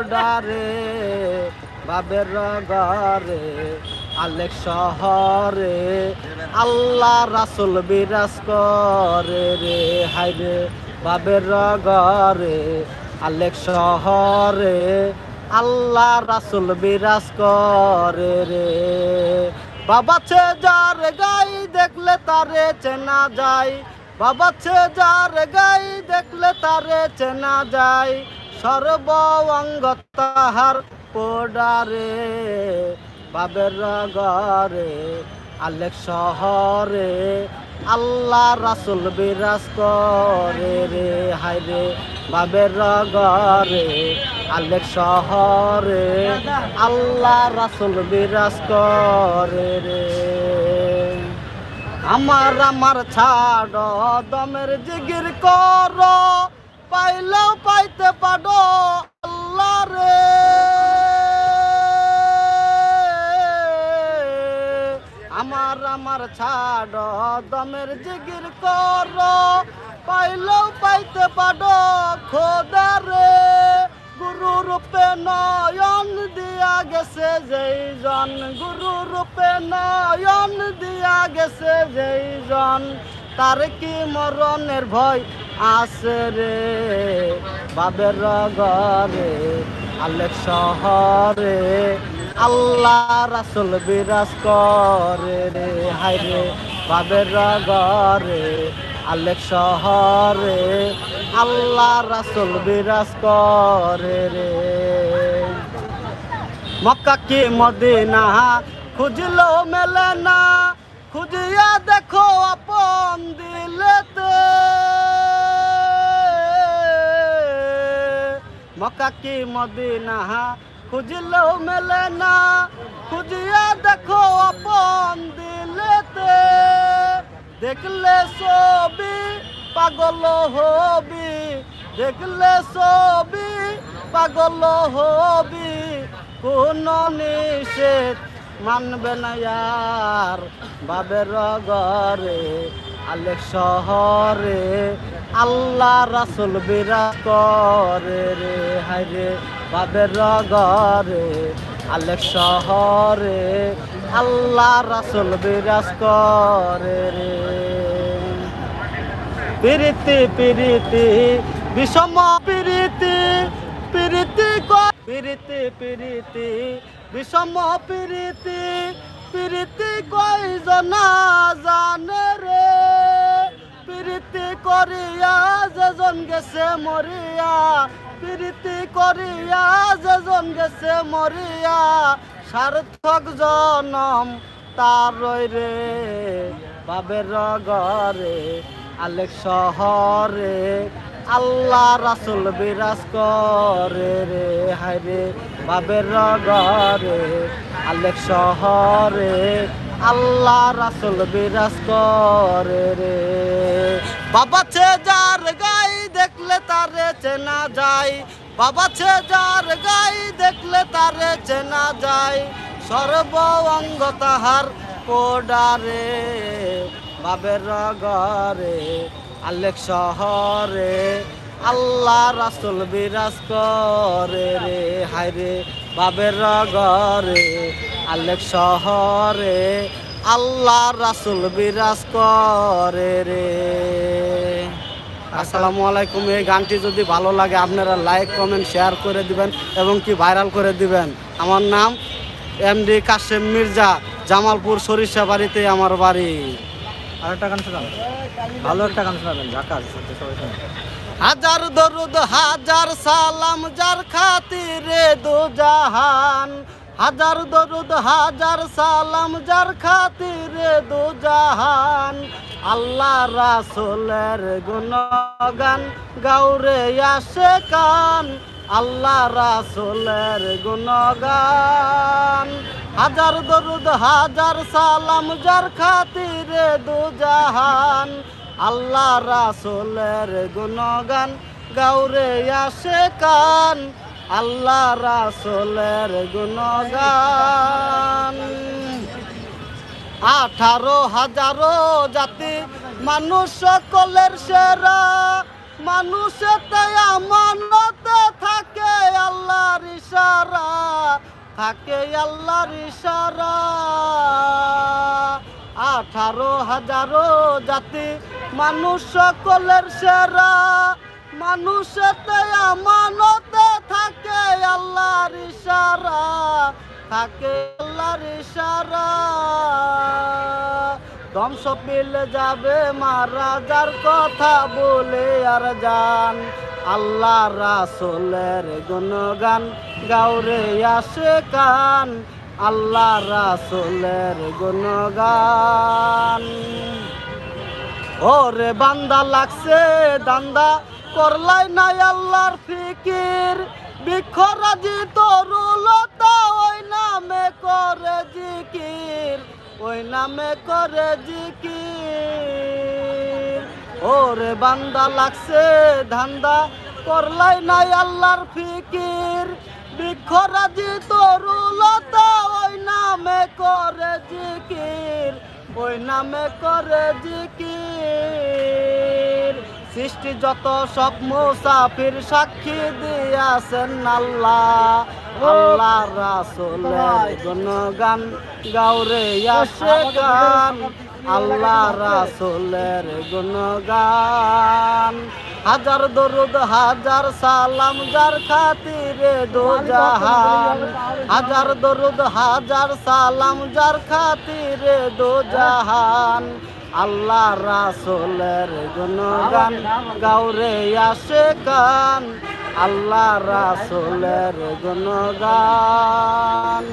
পোডারে বাবের ঘরে, আলেক শহরে, আল্লাহ রাসুল বিরাজ করে রে হাইরে বাবের ঘরে, আলেক শহরে, আল্লাহ রাসুল বিরাজ করে রে। বাবা ছে যার গাই দেখলে তারে চেনা যায় বাবা ছে যার গাই দেখলে তারে চেনা যায় সর্ব তাহার পোডারে বাবের ঘরে, আলেক শহরে, আল্লাহ রাসুল বিরাজ করে রে হাইরে বাবের ঘরে, আলেক শহরে, আল্লাহ রাসুল বিরাজ করে রে। আমার আমার ছাড়, দমের জিগির কর পাইলেও পাইতে পারো আল্লাহ রে। আমার আমার ছাড়, দমের জিগির কর। পাইলেও পাইতে পারো খোদা রে। গুরু রূপে নয়ন দিয়া গেছে যেই জন। গুরু রূপে নয়ন দিয়া গেছে যেই জন। তার কি মরণের ভয়? আছে রে বাবের ঘরে, আলেক শহরে, আল্লাহ রাসুল বিরাজ করে রে। হাইরে বাবের ঘরে, আলেক শহরে, আল্লাহ রাসুল বিরাজ করে রে। মক্কা কি মদিনা? খুঁজলো মেলে না, খুঁজিয়া দেখো আপন দিলেতে। মক্কা কি মদিনা খুঁজলো মেলে না খুঁজিয়া দেখো আপন দিলেতে দেখলে ছবি পাগল হবি দেখলে ছবি পাগল হবি কোন নিষেধ মানবে না ইয়ার বাবের ঘরে আলেক শহরে, আল্লাহ রাসুল বিরাজ করে রে হাইরে বাবের ঘরে। আলেক শহরে, আল্লাহ রাসুল বিরাজ করে রে। প্রীতি প্রীতি, বিষম প্রীতি প্রীতি প্রীতি প্রীতি, বিষম প্রীতি প্রীতি কয়জনা জানে? রে প্রীতি করিয়া যেজন গেছে মরিয়া, প্রীতি করিয়া যেজন গেছে মরিয়া, সার্থক জনম তার রে, বাবের ঘরে, আলেক শহরে, আল্লাহ রাসুল বিরাজ করে রে হাইরে বাবের ঘরে, আলেক শহরে আল্লাহ রাসুল বিরাজ করে রে। বাবা ছে যার গাই দেখলে তারে চেনা যায়। বাবা ছে যার গাই দেখলে তারে চেনা যায়। সর্ব অঙ্গ তাহার কোডারে বাবের ঘরে, আলেক শহরে। আল্লাহ রাসুল বিরাজ করে রে। হাইরে বাবের ঘরে, আলেক শহরে, আল্লাহ রাসুল বিরাজ করে রে। আসসালামু আলাইকুম, এই গানটি যদি ভালো লাগে, আপনারা লাইক কমেন্ট শেয়ার করে দিবেন এবং কি ভাইরাল করে দিবেন। আমার নাম এমডি কাশেম মির্জা, জামালপুর সরিষা বাড়িতে আমার বাড়ি। আর একটা গান শোনাবেন? ভালো একটা গান শোনাবেন শোনেন হাজার দরুদ, হাজার সালাম যার খাতিরে দু জাহান। হাজার দরুদ, হাজার সালাম যার খাতিরে দু জাহান। আল্লাহ রাসুলের গুণগান গাউরে আসে কান। আল্লাহ রাসুলের গুণগান। হাজার দরুদ, হাজার সালাম যার খাতিরে দু জাহান। আল্লাহ রাসুলের গুণগান গাউরে আসে কান। আল্লাহ রাসুলের গুণগান। আঠারো হাজারো জাতি, মানুষ সকলের সেরা। মানুষেতে আমানতে থাকে আল্লাহর থাকে আল্লাহর ইশারা। আঠারো হাজারো জাতি, মানুষ সকলের সেরা। মানুষেতে আমানতে থাকে, আল্লাহর ইশারা। থাকে আল্লাহর ইশারা। ধ্বংস পিলে যাবে মারা যার কথা বলে আর যান। আল্লাহ রাসোলের গুণগান গাউরে আসে কান আল্লাহ রাসোলের গুণগান। ওরে বান্দা লাগছে দান্দা, করলাই নাই আল্লাহর ফিকির। বিক্ষরাজি তরুলতা ওই নামে করে জিকির, ওই নামে করে জিকির। ওরে বান্দা লাগছে ধান্দা করলাই নাই আল্লাহর ফিকির। বিক্ষরাজি তরুলতা নামে করে জিকির ওই নামে করে জিকির। সৃষ্টি যত সব মুসাফির সাক্ষী দিয়াছেন আল্লাহ আল্লাহ রাসুলের গান গাউরে আসে গান। আল্লাহ রাসুলের গুণগান। হাজার দরুদ, হাজার সালাম, যার খাতিরে দো জাহান হাজার দরুদ, হাজার সালাম, যার খাতিরে দো জাহান আল্লাহ রাসুলের গুণগান গাউরে আসে কান। আল্লাহ রাসুলের গুণগান।